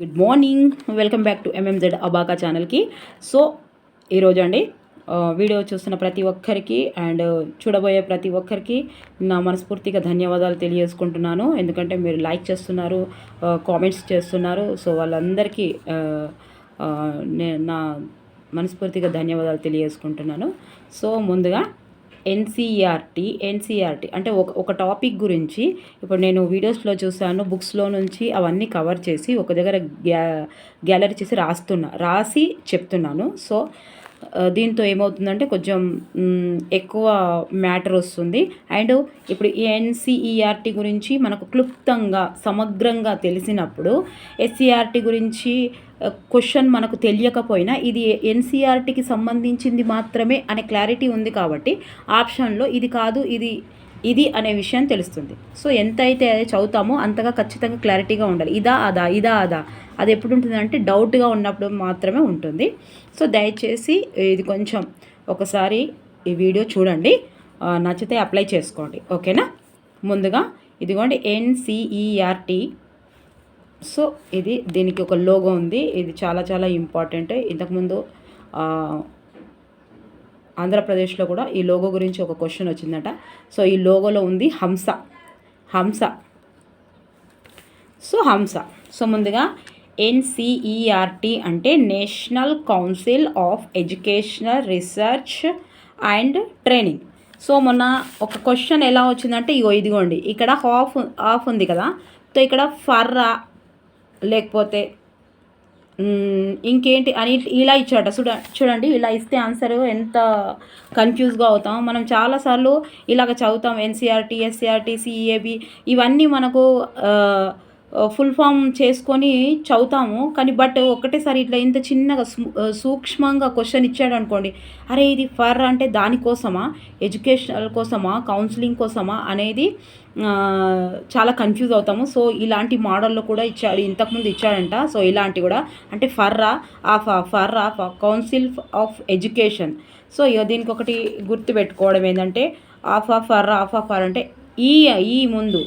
Good morning welcome back to MMZ abaca ఛానల్కి so ఈరోజు అండి వీడియో చూస్తున్న ప్రతి ఒక్కరికి అండ్ చూడబోయే ప్రతి ఒక్కరికి నా మనస్ఫూర్తిగా ధన్యవాదాలు తెలియజేసుకుంటున్నాను. ఎందుకంటే మీరు లైక్ చేస్తున్నారు కామెంట్స్ చేస్తున్నారు. సో వాళ్ళందరికీ నా మనస్ఫూర్తిగా ధన్యవాదాలు తెలియజేసుకుంటున్నాను. సో ముందుగా ఎన్సీఆర్టీ ఎన్సీఆర్టీ అంటే ఒక ఒక టాపిక్ గురించి ఇప్పుడు నేను వీడియోస్లో చూసాను బుక్స్లో నుంచి అవన్నీ కవర్ చేసి ఒక దగ్గర గ్యా గ్యాలరీ చేసి రాస్తున్నా రాసి చెప్తున్నాను. సో దీంతో ఏమవుతుందంటే కొంచెం ఎక్కువ మ్యాటర్ వస్తుంది. అండ్ ఇప్పుడు ఈ ఎన్సీఈఆర్టీ గురించి మనకు క్లుప్తంగా సమగ్రంగా తెలిసినప్పుడు ఎస్సీఆర్టీ గురించి క్వశ్చన్ మనకు తెలియకపోయినా ఇది ఎన్సీఆర్టీకి సంబంధించింది మాత్రమే అనే క్లారిటీ ఉంది కాబట్టి ఆప్షన్లో ఇది కాదు ఇది ఇది అనే విషయం తెలుస్తుంది. సో ఎంత అయితే అది చదువుతామో అంతగా ఖచ్చితంగా క్లారిటీగా ఉండాలి. ఇదా అదా ఇదా అదా. అది ఎప్పుడు ఉంటుంది అంటే డౌట్గా ఉన్నప్పుడు మాత్రమే ఉంటుంది. సో దయచేసి ఇది కొంచెం ఒకసారి ఈ వీడియో చూడండి. నచ్చితే అప్లై చేసుకోండి. ఓకేనా? ముందుగా ఇదిగోండి ఎన్సిఈఆర్టీ సో ఇది దీనికి ఒక లోగో ఉంది. ఇది చాలా చాలా ఇంపార్టెంట్. ఇంతకుముందు ఆంధ్రప్రదేశ్లో కూడా ఈ లోగో గురించి ఒక క్వశ్చన్ వచ్చిందట. సో ఈ లోగోలో ఉంది హంస. హంస. సో హంస. సో ముందుగా ఎన్సిఈఆర్టీ అంటే National Council of Educational Research and Training. So మొన్న ఒక క్వశ్చన్ ఎలా వచ్చిందంటే ఇగో ఇదిగోండి. ఇక్కడ హాఫ్ హాఫ్ ఉంది కదా. సో ఇక్కడ ఫర్రా లేకపోతే ఇంకేంటి అని ఇలా ఇచ్చాట చూడ చూడండి ఇలా ఇస్తే ఆన్సర్ ఎంత కన్ఫ్యూజ్గా అవుతాం. మనం చాలాసార్లు ఇలాగ చదువుతాం ఎన్సీఆర్టీ ఎస్సీఆర్టీ సిఏబి ఇవన్నీ మనకు ఫుల్ ఫామ్ చేసుకొని చదువుతాము. కానీ బట్ ఒకటేసారి ఇట్లా ఇంత చిన్నగా సూక్ష్మంగా క్వశ్చన్ ఇచ్చాడు అనుకోండి. అరే ఇది ఫర్ అంటే దానికోసమా ఎడ్యుకేషనల్ కోసమా? కౌన్సిలింగ్ కోసమా? అనేది చాలా కన్ఫ్యూజ్ అవుతాము. సో ఇలాంటి మోడల్లో కూడా ఇచ్చాడు ఇంతకుముందు ఇచ్చాడంట. సో ఇలాంటి కూడా. అంటే ఫర్రా of for of council of education so ఇక దీనికి ఒకటి గుర్తుపెట్టుకోవడం ఏంటంటే of of for of of for అంటే ఈ ఈ ముందు.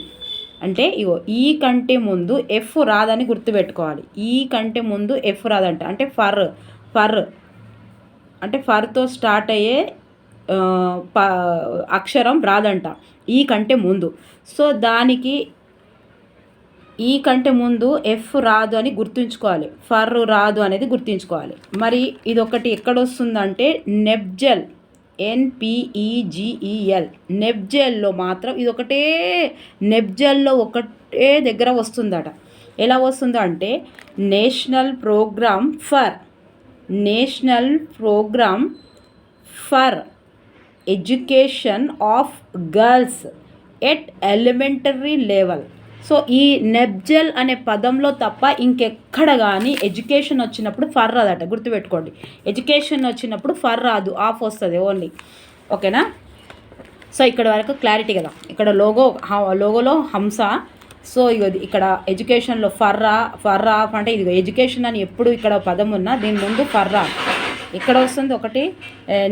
అంటే ఇగో ఈ కంటే ముందు ఎఫ్ రాదని గుర్తుపెట్టుకోవాలి. ఈ కంటే ముందు ఎఫ్ రాదంట. అంటే ఫర్ ఫర్. అంటే ఫర్తో స్టార్ట్ అయ్యే ప అక్షరం రాదంట. ఈ కంటే ముందు. సో దానికి ఈ కంటే ముందు ఎఫ్ రాదు అని గుర్తుంచుకోవాలి. ఫర్ రాదు అనేది గుర్తుంచుకోవాలి. మరి ఇది ఒకటి ఎక్కడ వస్తుందంటే నెబ్జెల్. ఎన్పిఈజిఈఎల్ నెబ్జెల్లో మాత్రం ఇది ఒకటే నెబ్జెల్లో ఒకటే దగ్గర వస్తుందట. ఎలా వస్తుందో అంటే national programme for national programme for education of girls at elementary level so ఈ నెబ్జెల్ అనే పదంలో తప్ప ఇంకెక్కడ కానీ ఎడ్యుకేషన్ వచ్చినప్పుడు ఫర్ రాదట గుర్తుపెట్టుకోండి. ఎడ్యుకేషన్ వచ్చినప్పుడు ఫర్ రాదు ఆఫ్ వస్తుంది ఓన్లీ. ఓకేనా? సో ఇక్కడ వరకు క్లారిటీ కదా. ఇక్కడ లోగో లోగోలో హంస. సో ఇది ఇక్కడ ఎడ్యుకేషన్లో ఫర్రా ఫర్రా అంటే ఇది ఎడ్యుకేషన్ అని ఎప్పుడు ఇక్కడ పదం ఉన్నా దీని ముందు ఫర్రా ఇక్కడ వస్తుంది ఒకటి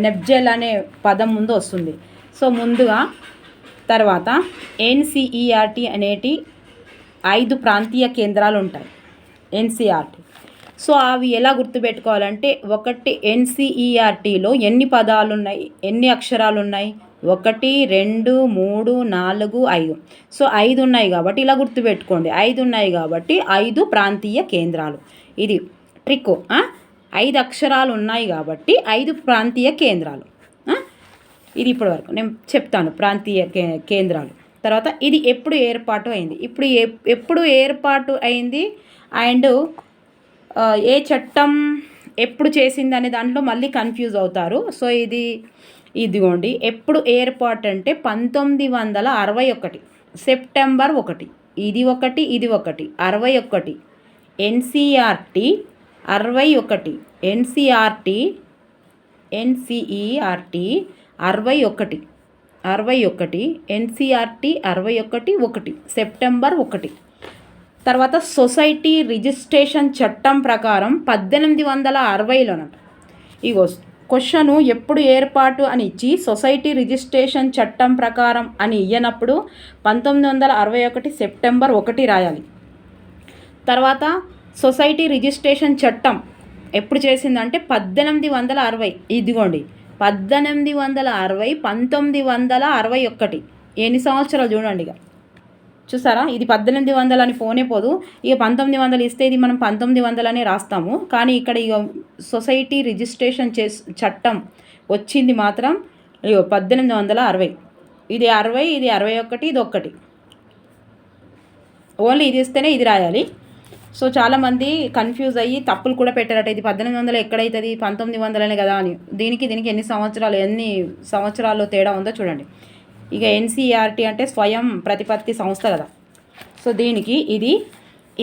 నెబ్జెల్ అనే పదం ముందు వస్తుంది. సో ముందుగా తర్వాత ఎన్సిఈఆర్టీ అనేటి ఐదు ప్రాంతీయ కేంద్రాలు ఉంటాయి ఎన్సిఆర్టీ సో అవి ఎలా గుర్తుపెట్టుకోవాలంటే ఒకటి ఎన్సిఈఆర్టీలో ఎన్ని పదాలు ఉన్నాయి ఎన్ని అక్షరాలు ఉన్నాయి ఒకటి రెండు మూడు నాలుగు ఐదు. సో ఐదు ఉన్నాయి కాబట్టి ఇలా గుర్తుపెట్టుకోండి. ఐదు ఉన్నాయి కాబట్టి ఐదు ప్రాంతీయ కేంద్రాలు. ఇది ట్రిక్. ఐదు అక్షరాలు ఉన్నాయి కాబట్టి ఐదు ప్రాంతీయ కేంద్రాలు. ఇది ఇప్పటివరకు. నేను చెప్తాను ప్రాంతీయ కే కేంద్రాలు. తర్వాత ఇది ఎప్పుడు ఏర్పాటు అయింది? ఇప్పుడు ఎప్పుడు ఏర్పాటు అయింది? అండ్ ఏ చట్టం ఎప్పుడు చేసింది అనే దాంట్లో మళ్ళీ కన్ఫ్యూజ్ అవుతారు. సో ఇది ఇదిగోండి. ఎప్పుడు ఏర్పాటు అంటే పంతొమ్మిది వందల అరవై ఒకటి. సెప్టెంబర్ ఒకటి. ఇది ఒకటి ఇది ఒకటి. అరవై ఒకటి. ఎన్సిఆర్టీ అరవై ఒకటి. ఎన్సిఆర్టీ ఎన్సిఈఆర్టీ అరవై ఒకటి. అరవై ఒకటి ఎన్సిఆర్టీ అరవై ఒకటి ఒకటి సెప్టెంబర్ ఒకటి. తర్వాత సొసైటీ రిజిస్ట్రేషన్ చట్టం ప్రకారం పద్దెనిమిది వందల అరవైలోనట ఇగో క్వశ్చను ఎప్పుడు ఏర్పాటు అని ఇచ్చి సొసైటీ రిజిస్ట్రేషన్ చట్టం ప్రకారం అని ఇయ్యనప్పుడు పంతొమ్మిది వందల అరవై ఒకటి సెప్టెంబర్ ఒకటి రాయాలి. తర్వాత సొసైటీ రిజిస్ట్రేషన్ చట్టం ఎప్పుడు చేసిందంటే పద్దెనిమిది వందల అరవై. ఇదిగోండి పద్దెనిమిది వందల అరవై పంతొమ్మిది వందల అరవై ఒకటి. ఎన్ని సంవత్సరాలు చూడండి ఇక. చూసారా? ఇది పద్దెనిమిది వందలు అని పోనే పోదు. ఇక పంతొమ్మిది వందలు ఇస్తే ఇది మనం పంతొమ్మిది వందలనే రాస్తాము. కానీ ఇక్కడ ఇక సొసైటీ రిజిస్ట్రేషన్ చే చట్టం వచ్చింది మాత్రం అయ్యో పద్దెనిమిది వందల అరవై. ఇది అరవై ఇది అరవై ఒకటి ఇది ఒక్కటి. ఓన్లీ ఇది ఇస్తేనే ఇది రాయాలి. సో చాలామంది కన్ఫ్యూజ్ అయ్యి తప్పులు కూడా పెట్టారట. ఇది పద్దెనిమిది వందలు ఎక్కడైతుంది? పంతొమ్మిది వందలనే కదా అని. దీనికి దీనికి ఎన్ని సంవత్సరాలు ఎన్ని సంవత్సరాల్లో తేడా ఉందో చూడండి. ఇక ఎన్సీఆర్టీ అంటే స్వయం ప్రతిపత్తి సంస్థ కదా. సో దీనికి ఇది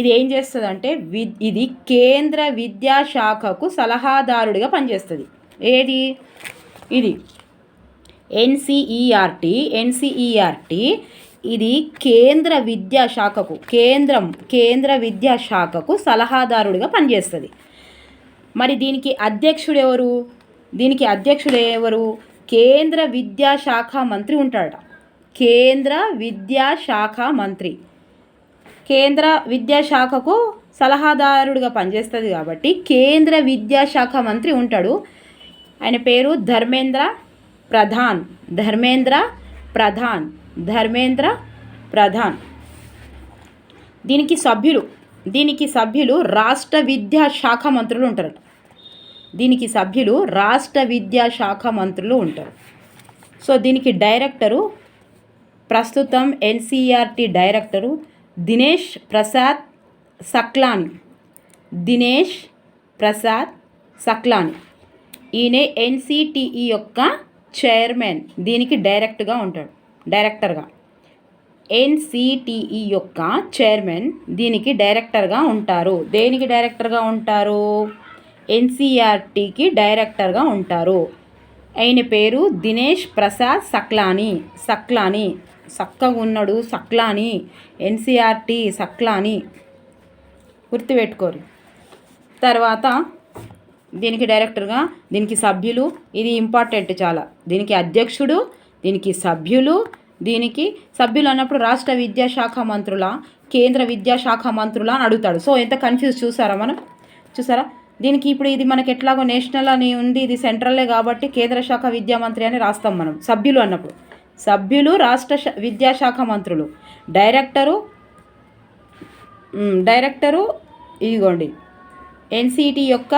ఇది ఏం చేస్తుంది వి ఇది కేంద్ర విద్యాశాఖకు సలహాదారుడిగా పనిచేస్తుంది. ఏది? ఇది. ఎన్సిఈఆర్టీ ఎన్సిఈఆర్టీ ఇది కేంద్ర విద్యాశాఖకు కేంద్రం కేంద్ర విద్యాశాఖకు సలహాదారుడిగా పనిచేస్తుంది. మరి దీనికి అధ్యక్షుడు ఎవరు దీనికి అధ్యక్షుడు ఎవరు కేంద్ర విద్యాశాఖ మంత్రి ఉంటాడట. కేంద్ర విద్యాశాఖ మంత్రి. కేంద్ర విద్యాశాఖకు సలహాదారుడిగా పనిచేస్తుంది కాబట్టి కేంద్ర విద్యాశాఖ మంత్రి ఉంటాడు. ఆయన పేరు ధర్మేంద్ర ప్రధాన్. ధర్మేంద్ర ప్రధాన్. ధర్మేంద్ర ప్రధాన్. దీనికి సభ్యులు దీనికి సభ్యులు రాష్ట్ర విద్యా శాఖ మంత్రులు ఉంటారట. దీనికి సభ్యులు రాష్ట్ర విద్యా శాఖ మంత్రులు ఉంటారు. సో దీనికి డైరెక్టరు ప్రస్తుతం ఎన్సీఆర్టీ డైరెక్టరు దినేష్ ప్రసాద్ సక్లాని. దినేష్ ప్రసాద్ సక్లాని. ఈయన ఎన్సిటిఈ యొక్క చైర్మన్. దీనికి డైరెక్ట్గా ఉంటాడు. డైరెక్టర్గా. ఎన్సిటిఈ యొక్క చైర్మన్ దీనికి డైరెక్టర్గా ఉంటారు. దేనికి డైరెక్టర్గా ఉంటారు? ఎన్సిఆర్టీకి డైరెక్టర్గా ఉంటారు. ఆయన పేరు దినేష్ ప్రసాద్ సక్లాని. సక్లాని. సక్కగా ఉన్నాడు సక్లాని ఎన్సిఆర్టీ సక్లాని. గుర్తుపెట్టుకోరు. తర్వాత దీనికి డైరెక్టర్గా దీనికి సభ్యులు. ఇది ఇంపార్టెంట్ చాలా. దీనికి అధ్యక్షుడు దీనికి సభ్యులు దీనికి సభ్యులు అన్నప్పుడు రాష్ట్ర విద్యాశాఖ మంత్రుల కేంద్ర విద్యాశాఖ మంత్రుల అని అడుగుతాడు. సో ఎంత కన్ఫ్యూజ్ చూసారా మనం? చూసారా? దీనికి ఇప్పుడు ఇది మనకి ఎట్లాగో నేషనల్ అని ఉంది ఇది సెంట్రల్లే కాబట్టి కేంద్ర శాఖ విద్యామంత్రి అని రాస్తాం మనం సభ్యులు అన్నప్పుడు. సభ్యులు రాష్ట్ర విద్యాశాఖ మంత్రులు. డైరెక్టరు డైరెక్టరు ఇదిగోండి ఎన్సిటి యొక్క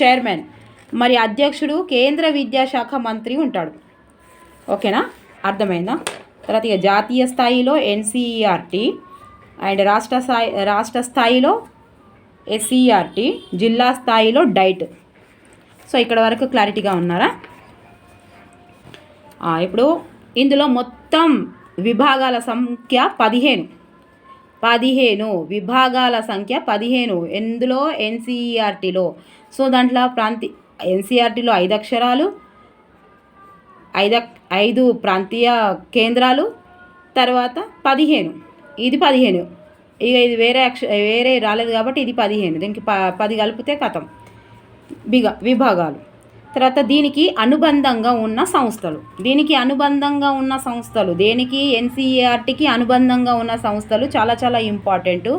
చైర్మన్. మరి అధ్యక్షుడు కేంద్ర విద్యాశాఖ మంత్రి ఉంటాడు. ఓకేనా? అర్థమైందా? తర్వాత ఇక జాతీయ స్థాయిలో ఎన్సీఈఆర్టీ అండ్ రాష్ట్ర స్థాయి రాష్ట్ర స్థాయిలో ఎస్ఈఆర్టీ జిల్లా స్థాయిలో డైట్. సో ఇక్కడ వరకు క్లారిటీగా ఉన్నారా? ఇప్పుడు ఇందులో మొత్తం విభాగాల సంఖ్య పదిహేను. పదిహేను విభాగాల సంఖ్య పదిహేను. ఎందులో? ఎన్సీఈఆర్టీలో. సో దాంట్లో ప్రాంతి ఎన్సీఆర్టీలో ఐదు అక్షరాలు ఐదు ఐదు ప్రాంతీయ కేంద్రాలు తర్వాత పదిహేను. ఇది పదిహేను. ఇక ఇది వేరే అక్ష వేరే రాలేదు కాబట్టి ఇది పదిహేను. దీనికి ప పది కలిపితే కథం బిగ విభాగాలు. తర్వాత దీనికి అనుబంధంగా ఉన్న సంస్థలు. దీనికి అనుబంధంగా ఉన్న సంస్థలు. దేనికి? ఎన్సీఆర్టీకి అనుబంధంగా ఉన్న సంస్థలు చాలా చాలా ఇంపార్టెంట్.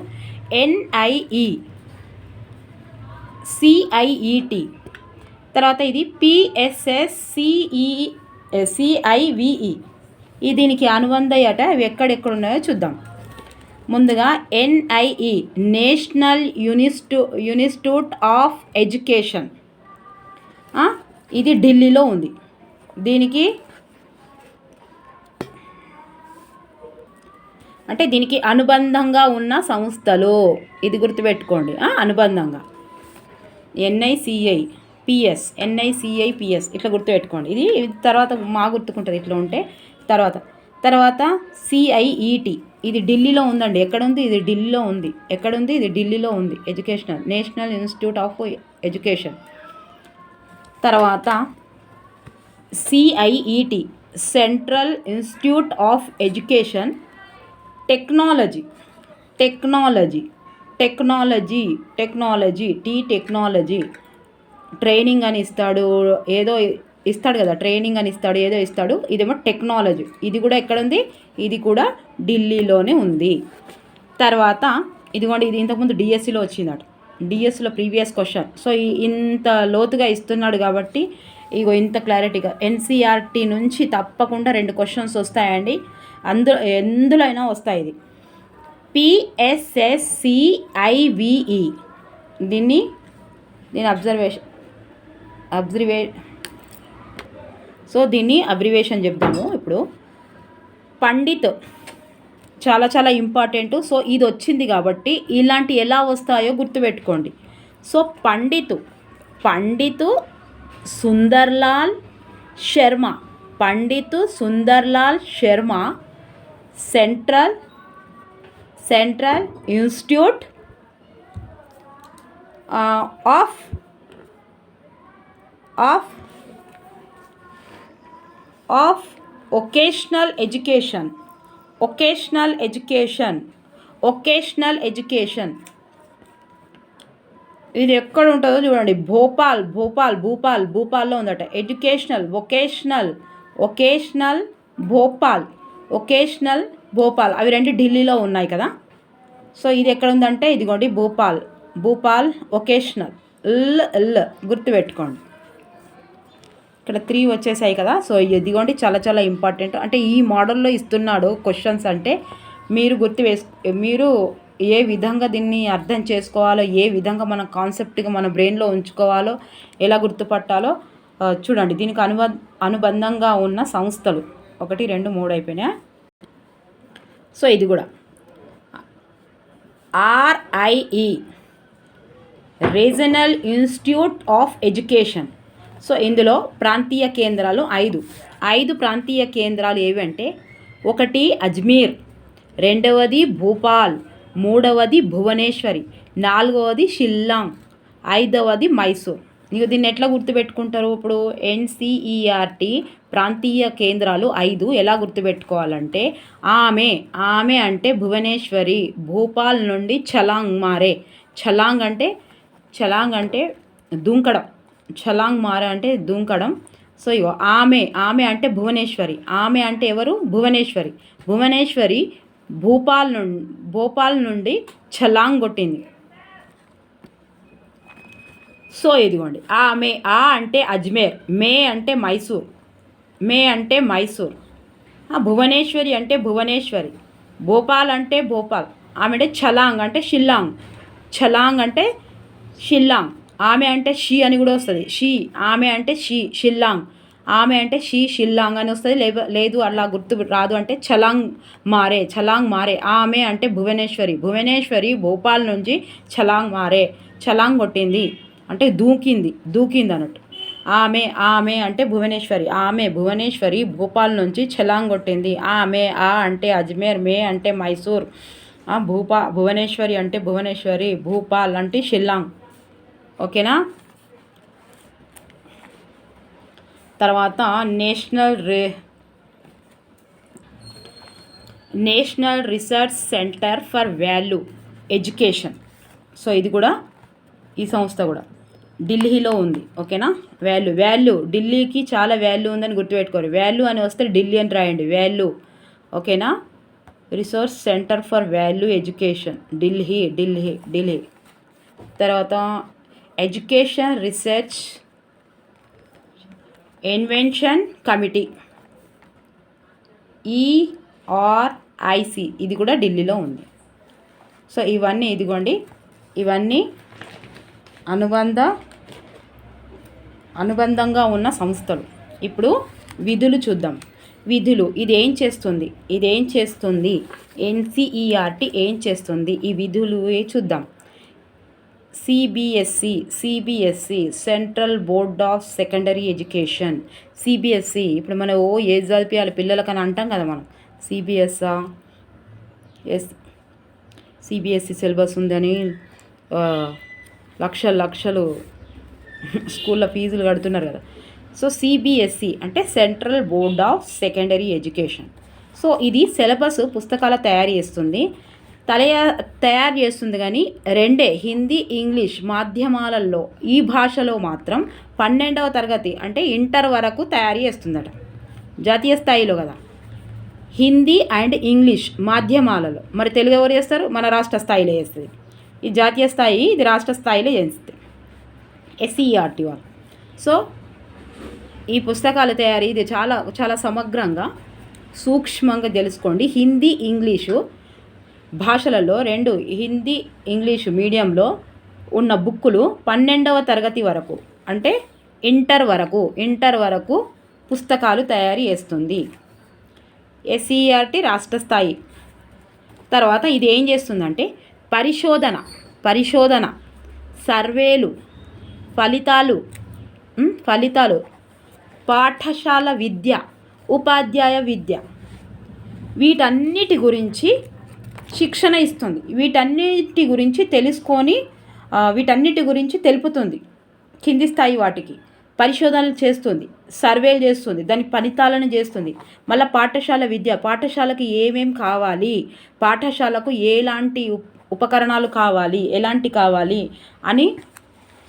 ఎన్ఐఈ సిఐఈటి తర్వాత ఇది పిఎస్ఎస్ సిఈ సిఐవిఈ ఈ దీనికి అనుబంధయట అవి ఎక్కడెక్కడ ఉన్నాయో చూద్దాం. ముందుగా NIE national యూనిస్టు institute of education ఇది ఢిల్లీలో ఉంది. దీనికి అంటే దీనికి అనుబంధంగా ఉన్న సంస్థలు. ఇది గుర్తుపెట్టుకోండి. అనుబంధంగా. ఎన్ఐసిఐ పిఎస్ ఎన్ఐసిఐ పిఎస్ ఇట్లా గుర్తుపెట్టుకోండి. ఇది తర్వాత మా గుర్తుకుంటుంది ఇట్లా ఉంటే తర్వాత. తర్వాత సిఐఈటి. ఇది ఢిల్లీలో ఉందండి. ఎక్కడుంది? ఇది ఢిల్లీలో ఉంది. ఎక్కడుంది? ఇది ఢిల్లీలో ఉంది. Educational. National institute of education. తర్వాత CIET. Central institute of education. Technology. Technology. Technology. Technology. T technology. Training అని ఇస్తాడు ఏదో ఇస్తాడు కదా ట్రైనింగ్ అని ఇస్తాడు ఏదో ఇస్తాడు ఇదేమో టెక్నాలజీ. ఇది కూడా ఎక్కడ ఉంది? ఇది కూడా ఢిల్లీలోనే ఉంది. తర్వాత ఇదిగోండి ఇది ఇంతకుముందు డిఎస్సిలో వచ్చిందట. డిఎస్సిలో ప్రీవియస్ క్వశ్చన్. సో ఇంత లోతుగా ఇస్తున్నాడు కాబట్టి ఇగో ఇంత క్లారిటీగా. ఎన్సీఆర్టీ నుంచి తప్పకుండా రెండు క్వశ్చన్స్ వస్తాయండి. అందులో ఎందులో అయినా వస్తాయి ఇది. పిఎస్ఎస్సిఐవిఈ దీన్ని దీని అబ్జర్వేషన్ అబ్జర్వే సో దీన్ని అబ్రివేషన్ చెప్దాము ఇప్పుడు. పండిత్ చాలా చాలా ఇంపార్టెంట్. సో ఇది వచ్చింది కాబట్టి ఇలాంటి ఎలా వస్తాయో గుర్తుపెట్టుకోండి. So Pandit Pandit Sundarlal Sharma. Pandit Sundarlal Sharma central central institute of of of vocational education. Vocational education. Vocational education. ఇది ఎక్కడ ఉంటుందో చూడండి. భోపాల్ భోపాల్ భూపాల్ భూపాల్లో ఉందట. Educational vocational vocational Bhopal. Vocational Bhopal. అవి రెండు ఢిల్లీలో ఉన్నాయి కదా? సో ఇది ఎక్కడ ఉందంటే ఇదిగోండి Bhopal. Bhopal vocational. L L గుర్తుపెట్టుకోండి. ఇక్కడ త్రీ వచ్చేసాయి కదా. సో ఇదిగోండి చాలా చాలా ఇంపార్టెంట్ అంటే ఈ మోడల్లో ఇస్తున్నాడు క్వశ్చన్స్ అంటే మీరు గుర్తు వేసు మీరు ఏ విధంగా దీన్ని అర్థం చేసుకోవాలో ఏ విధంగా మన కాన్సెప్ట్గా మన బ్రెయిన్లో ఉంచుకోవాలో ఎలా గుర్తుపట్టాలో చూడండి. దీనికి అనుబ అనుబంధంగా ఉన్న సంస్థలు. ఒకటి రెండు మూడు అయిపోయినాయా? సో ఇది కూడా. RIE regional institute of education so ఇందులో ప్రాంతీయ కేంద్రాలు ఐదు. ఐదు ప్రాంతీయ కేంద్రాలు ఏవి అంటే ఒకటి అజ్మీర్ రెండవది భూపాల్ మూడవది భువనేశ్వరి నాలుగవది షిల్లాంగ్ ఐదవది మైసూర్. నీకు దీన్ని ఎట్లా గుర్తుపెట్టుకుంటారు ఇప్పుడు? ఎన్సిఈఆర్టీ ప్రాంతీయ కేంద్రాలు ఐదు ఎలా గుర్తుపెట్టుకోవాలంటే ఆమె ఆమె అంటే భువనేశ్వరి భూపాల్ నుండి చలాంగ్ మారే. చలాంగ్ అంటే చలాంగ్ అంటే దుంకడం. చలాంగ్ మార అంటే దూంకడం. సో ఇగో ఆమె ఆమె అంటే భువనేశ్వరి. ఆమె అంటే ఎవరు? భువనేశ్వరి. భువనేశ్వరి భూపాల్ నుండి భోపాల్ నుండి ఛలాంగ్ కొట్టింది. సో ఇదిగోండి. ఆమె ఆ అంటే అజ్మేర్. మే అంటే మైసూర్. మే అంటే మైసూర్. ఆ భువనేశ్వరి అంటే భువనేశ్వరి. భోపాల్ అంటే భోపాల్. ఆమె అంటే ఛలాంగ్ అంటే షిల్లాంగ్. ఛలాంగ్ అంటే షిల్లాంగ్. ఆమె అంటే షీ అని కూడా వస్తుంది. షీ ఆమె అంటే షీ షిల్లాంగ్. ఆమె అంటే షీ షిల్లాంగ్ అని వస్తుంది. లే లేదు అలా గుర్తు రాదు అంటే ఛలాంగ్ మారే ఛలాంగ్ మారే. ఆమె అంటే భువనేశ్వరి భువనేశ్వరి భోపాల్ నుంచి ఛలాంగ్ మారే. ఛలాంగ్ కొట్టింది అంటే దూకింది దూకింది అన్నట్టు. ఆమె ఆమె అంటే భువనేశ్వరి ఆమె భువనేశ్వరి భోపాల్ నుంచి ఛలాంగ్ కొట్టింది. ఆమె ఆ అంటే అజ్మేర్ మే అంటే మైసూర్. ఆ భూపా భువనేశ్వరి అంటే భువనేశ్వరి భూపాల్ అంటే షిల్లాంగ్. ఓకేనా? తర్వాత national ray national research centre for value education. So ఇది కూడా ఈ సంస్థ కూడా. ఢిల్లీలో ఉంది ఓకేనా? Value value. ఢిల్లీకి చాలా వాల్యూ ఉందని గుర్తుపెట్టుకోరు. వాల్యూ అని వస్తే ఢిల్లీ అని రాయండి. వాల్యూ ఓకేనా? Resource centre for value education. Delhi Delhi Delhi. తర్వాత education research invention committee ERIC ఇది కూడా ఢిల్లీలో ఉంది. సో ఇవన్నీ ఇదిగోండి. ఇవన్నీ అనుబంధ అనుబంధంగా ఉన్న సంస్థలు. ఇప్పుడు విధులు చూద్దాం. విధులు ఇది ఏం చేస్తుంది? ఇది ఏం చేస్తుంది? ఎన్సిఈఆర్టీ ఏం చేస్తుంది? ఈ విధులు చూద్దాం. CBSE CBSE central board of secondary education CBSE ఇప్పుడు మనం ఓ ఏజ్ చదివియాలి పిల్లలకని అంటాం కదా మనం. సిబిఎస్ఆ ఎస్ సిబిఎస్సి సిలబస్ ఉందని లక్షలు లక్షలు స్కూల్లో ఫీజులు కడుతున్నారు కదా. సో సిబిఎస్సి అంటే central board of secondary education so ఇది సిలబస్ పుస్తకాల తయారు చేస్తుంది. తలయ తయారు చేస్తుంది కానీ రెండే హిందీ ఇంగ్లీష్ మాధ్యమాలలో ఈ భాషలో మాత్రం పన్నెండవ తరగతి అంటే ఇంటర్ వరకు తయారు చేస్తుందట. జాతీయ స్థాయిలో కదా. హిందీ అండ్ ఇంగ్లీష్ మాధ్యమాలలో. మరి తెలుగు ఎవరు చేస్తారు? మన రాష్ట్ర స్థాయిలో చేస్తుంది. ఈ జాతీయ స్థాయి ఇది రాష్ట్ర స్థాయిలో చేస్తుంది. ఎస్ఈఆర్టీ వాళ్ళు. సో ఈ పుస్తకాల తయారీ ఇది చాలా చాలా సమగ్రంగా సూక్ష్మంగా తెలుసుకోండి. హిందీ ఇంగ్లీషు భాషలలో రెండు హిందీ ఇంగ్లీషు మీడియంలో ఉన్న బుక్కులు పన్నెండవ తరగతి వరకు అంటే ఇంటర్ వరకు ఇంటర్ వరకు పుస్తకాలు తయారు చేస్తుంది. ఎస్ఈఆర్టీ రాష్ట్ర స్థాయి. తర్వాత ఇది ఏం చేస్తుందంటే పరిశోధన పరిశోధన సర్వేలు ఫలితాలు ఫలితాలు పాఠశాల విద్య ఉపాధ్యాయ విద్య. వీటన్నిటి గురించి శిక్షణ ఇస్తుంది. వీటన్నిటి గురించి తెలుసుకొని వీటన్నిటి గురించి తెలుపుతుంది. కింది స్థాయి వాటికి. పరిశోధనలు చేస్తుంది. సర్వేలు చేస్తుంది. దాని ఫలితాలను చేస్తుంది. మళ్ళీ పాఠశాల విద్య. పాఠశాలకు ఏమేం కావాలి? పాఠశాలకు ఎలాంటి ఉపకరణాలు కావాలి? ఎలాంటి కావాలి? అని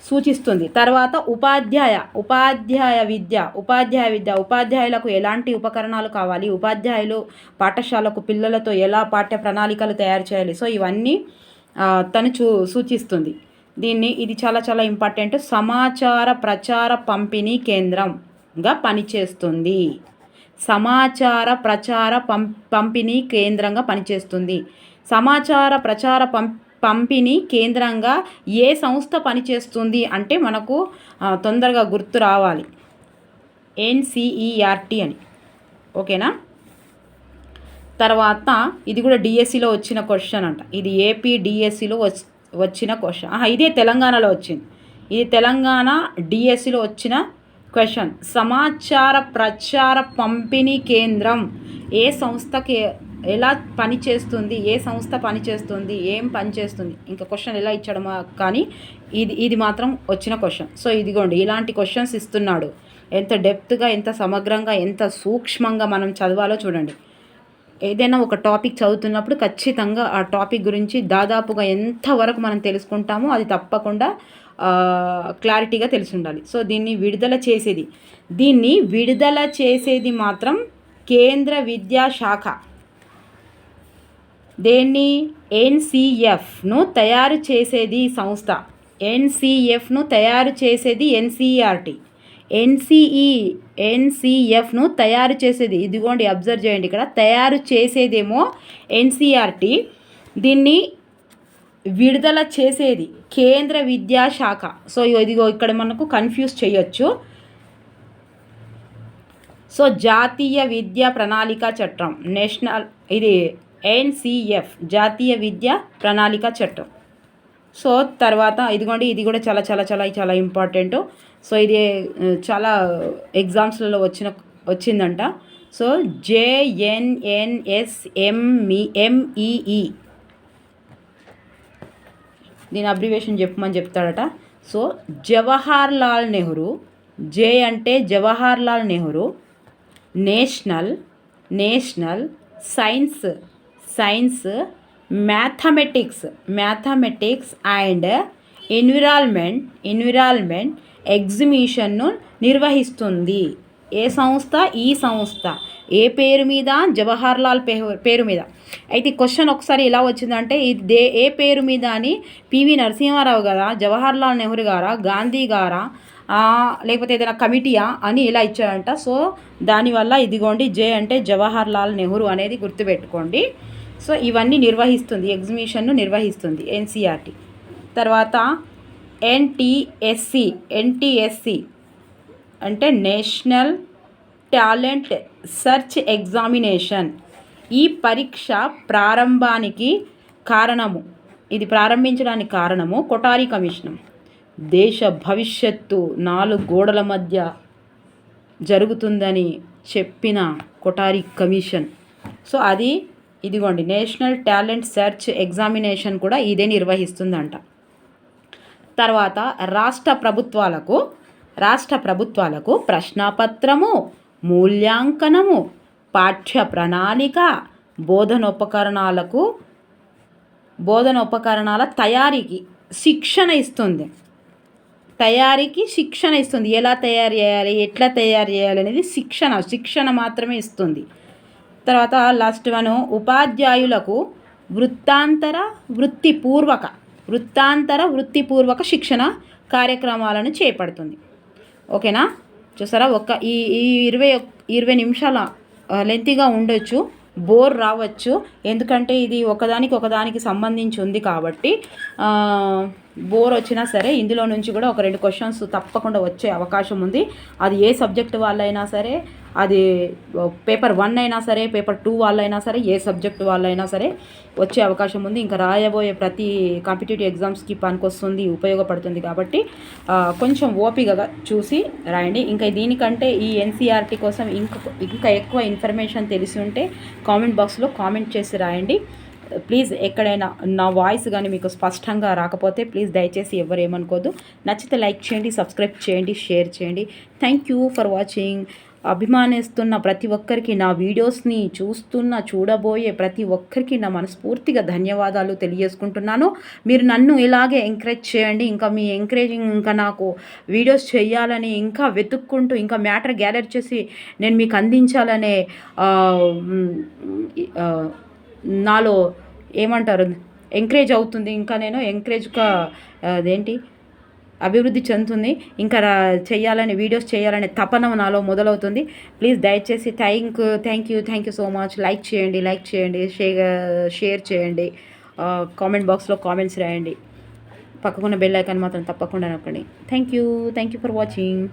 సూచిస్తుంది. తర్వాత ఉపాధ్యాయ ఉపాధ్యాయ విద్య ఉపాధ్యాయ విద్య ఉపాధ్యాయులకు ఎలాంటి ఉపకరణాలు కావాలి ఉపాధ్యాయులు పాఠశాలకు పిల్లలతో ఎలా పాఠ్య ప్రణాళికలు తయారు చేయాలి సో ఇవన్నీ తను చూ సూచిస్తుంది. దీన్ని ఇది చాలా చాలా ఇంపార్టెంట్. సమాచార ప్రచార పంపిణీ కేంద్రంగా పనిచేస్తుంది. సమాచార ప్రచార పం పంపిణీ కేంద్రంగా పనిచేస్తుంది. సమాచార ప్రచార పం పంపిణీ కేంద్రంగా ఏ సంస్థ పనిచేస్తుంది అంటే మనకు తొందరగా గుర్తు రావాలి. ఎన్సిఈఆర్టీ అని. ఓకేనా? తర్వాత ఇది కూడా డిఎస్సిలో వచ్చిన క్వశ్చన్ అంట. ఇది ఏపీ డిఎస్సిలో వచ్చిన క్వశ్చన్. ఇదే తెలంగాణలో వచ్చింది. ఇది తెలంగాణ డిఎస్సిలో వచ్చిన క్వశ్చన్. సమాచార ప్రచార పంపిణీ కేంద్రం ఏ సంస్థకి ఎలా పనిచేస్తుంది ఏ సంస్థ పనిచేస్తుంది ఏం పనిచేస్తుంది ఇంకా క్వశ్చన్ ఎలా ఇచ్చాడమా కానీ ఇది ఇది మాత్రం వచ్చిన క్వశ్చన్ సో ఇదిగోండి ఇలాంటి క్వశ్చన్స్ ఇస్తున్నాడు. ఎంత డెప్త్గా ఎంత సమగ్రంగా ఎంత సూక్ష్మంగా మనం చదవాలో చూడండి. ఏదైనా ఒక టాపిక్ చదువుతున్నప్పుడు ఖచ్చితంగా ఆ టాపిక్ గురించి దాదాపుగా ఎంతవరకు మనం తెలుసుకుంటామో అది తప్పకుండా క్లారిటీగా తెలిసి ఉండాలి సో దీన్ని విడుదల చేసేది. దీన్ని విడుదల చేసేది మాత్రం కేంద్ర విద్యాశాఖ దేన్ని? ఎన్సిఎఫ్ను తయారు చేసేది సంస్థ. ఎన్సిఎఫ్ను తయారు చేసేది ఎన్సిఆర్టీ ఎన్సిఈ ఎన్సిఎఫ్ను తయారు చేసేది. ఇదిగోండి అబ్జర్వ్ చేయండి ఇక్కడ. తయారు చేసేదేమో ఎన్సిఆర్టీ దీన్ని విడుదల చేసేది కేంద్ర విద్యాశాఖ సో ఇదిగో ఇక్కడ మనకు కన్ఫ్యూజ్ చేయొచ్చు. సో జాతీయ విద్యా ప్రణాళిక చట్టం. నేషనల్ ఇది ఎన్సిఎఫ్ జాతీయ విద్యా ప్రణాళిక చట్టం. సో తర్వాత ఇదిగోండి ఇది కూడా చాలా చాలా చాలా చాలా ఇంపార్టెంట్ సో ఇది చాలా ఎగ్జామ్స్లలో వచ్చిన వచ్చిందంట. సో జేఎన్ఎన్ఎస్ఎంఈ ఎంఈఈ దీని అబ్రివేషన్ చెప్పమని చెప్తాడట. సో జవహర్ లాల్ నెహ్రూ జే అంటే Jawahar Lal Nehru national national science science mathematics mathematics and environment environment ఎగ్జిబిషన్ను నిర్వహిస్తుంది. ఏ సంస్థ? ఈ సంస్థ. ఏ పేరు మీద? జవహర్ లాల్ పేరు మీద. అయితే క్వశ్చన్ ఒకసారి ఎలా వచ్చిందంటే ఇది దే ఏ పేరు మీద అని పివి నరసింహారావు గారా జవహర్ లాల్ నెహ్రూ గారా గాంధీ గారా లేకపోతే ఏదైనా కమిటీయా అని ఇలా ఇచ్చాడంట. సో దానివల్ల ఇదిగోండి జే అంటే జవహర్ లాల్ నెహ్రూ అనేది గుర్తుపెట్టుకోండి. సో ఇవన్నీ నిర్వహిస్తుంది ఎగ్జిబిషన్ను నిర్వహిస్తుంది ఎన్సిఆర్టీ. తర్వాత ఎన్టీఎస్సి ఎన్టీఎస్సి అంటే నేషనల్ టాలెంట్ సెర్చ్ ఎగ్జామినేషన్. ఈ పరీక్ష ప్రారంభానికి కారణము ఇది ప్రారంభించడానికి కారణము కొటారి కమిషన్ దేశ భవిష్యత్తు నాలుగు గోడల మధ్య జరుగుతుందని చెప్పిన కొటారి కమిషన్. సో అది ఇదిగోండి నేషనల్ టాలెంట్ సెర్చ్ ఎగ్జామినేషన్ కూడా ఇదే నిర్వహిస్తుందంట. తర్వాత రాష్ట్ర ప్రభుత్వాలకు రాష్ట్ర ప్రభుత్వాలకు ప్రశ్నపత్రము మూల్యాంకనము పాఠ్య ప్రణాళిక బోధనోపకరణాలకు బోధనోపకరణాల తయారీకి శిక్షణ ఇస్తుంది. తయారీకి శిక్షణ ఇస్తుంది. ఎలా తయారు చేయాలి ఎట్లా తయారు చేయాలి అనేది శిక్షణ శిక్షణ మాత్రమే ఇస్తుంది. తర్వాత లాస్ట్ వన్ ఉపాధ్యాయులకు వృత్తాంతర వృత్తిపూర్వక వృత్తాంతర వృత్తిపూర్వక శిక్షణ కార్యక్రమాలను చేపడుతుంది. ఓకేనా? చూసారా? ఒక ఈ ఈ ఇరవై ఇరవై నిమిషాల లెంతీగా ఉండొచ్చు బోర్ రావచ్చు. ఎందుకంటే ఇది ఒకదానికి ఒకదానికి సంబంధించి ఉంది కాబట్టి బోర్ వచ్చినా సరే ఇందులో నుంచి కూడా ఒక రెండు క్వశ్చన్స్ తప్పకుండా వచ్చే అవకాశం ఉంది. అది ఏ సబ్జెక్ట్ వాళ్ళైనా సరే అది పేపర్ వన్ అయినా సరే పేపర్ టూ వాళ్ళైనా సరే ఏ సబ్జెక్ట్ వాళ్ళైనా సరే వచ్చే అవకాశం ఉంది. ఇంకా రాయబోయే ప్రతి కాంపిటేటివ్ ఎగ్జామ్స్కి పనికొస్తుంది ఉపయోగపడుతుంది కాబట్టి కొంచెం ఓపికగా చూసి రాయండి. ఇంకా దీనికంటే ఈ ఎన్సీఆర్టీ కోసం ఇంకా ఇంకా ఎక్కువ ఇన్ఫర్మేషన్ తెలిసి ఉంటే కామెంట్ బాక్స్లో కామెంట్ చేసి రాయండి. ప్లీజ్ ఎక్కడైనా నా వాయిస్ కానీ మీకు స్పష్టంగా రాకపోతే ప్లీజ్ దయచేసి ఎవరు ఏమనుకోవద్దు నచ్చితే లైక్ చేయండి సబ్స్క్రైబ్ చేయండి షేర్ చేయండి. థ్యాంక్ యూ ఫర్ వాచింగ్ అభిమానిస్తున్న ప్రతి ఒక్కరికి నా వీడియోస్ని చూస్తున్న చూడబోయే ప్రతి ఒక్కరికి నా మనస్ఫూర్తిగా ధన్యవాదాలు తెలియజేసుకుంటున్నాను. మీరు నన్ను ఇలాగే ఎంకరేజ్ చేయండి ఇంకా మీ ఎంకరేజింగ్ ఇంకా నాకు వీడియోస్ చేయాలని ఇంకా వెతుక్కుంటూ ఇంకా మ్యాటర్ గ్యాలరీ చేసి నేను మీకు అందించాలనే నాలో ఏమంటారు? ఎంకరేజ్ అవుతుంది. ఇంకా నేను ఎంకరేజ్గా అదేంటి? అభివృద్ధి చెందుతుంది. ఇంకా చేయాలని వీడియోస్ చేయాలనే తపన నాలో మొదలవుతుంది. ప్లీజ్ దయచేసి thank thank you thank you so much like చేయండి లైక్ చేయండి షేర్ షేర్ చేయండి. కామెంట్ బాక్స్లో కామెంట్స్ రాయండి. పక్కకున్న బెల్ ఐకాన్ మాత్రం తప్పకుండా నొక్కండి. Thank you thank you for watching